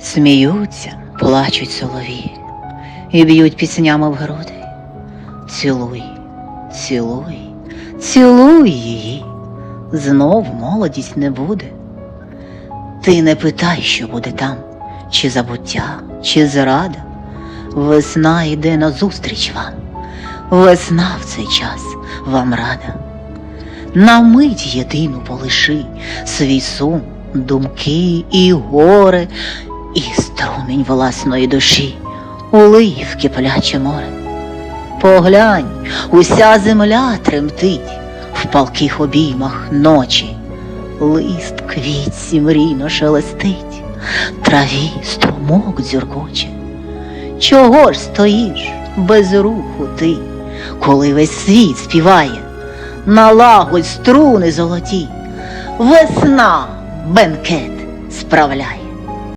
Сміються, плачуть солові і б'ють піснями в груди. Цілуй, цілуй, цілуй її, знов молодість не буде. Ти не питай, що буде там, чи забуття, чи зрада. Весна йде назустріч вам, весна в цей час вам рада. На мить єдину полиши свій сум, думки і горе, і струмінь власної душі улий в кипляче море. Поглянь, уся земля тремтить в палких обіймах ночі, лист квітці мрійно шелестить, траві струмок дзюркоче. Чого ж стоїш без руху ти, коли весь світ співає, налагодь струни золоті, весна бенкет справляє.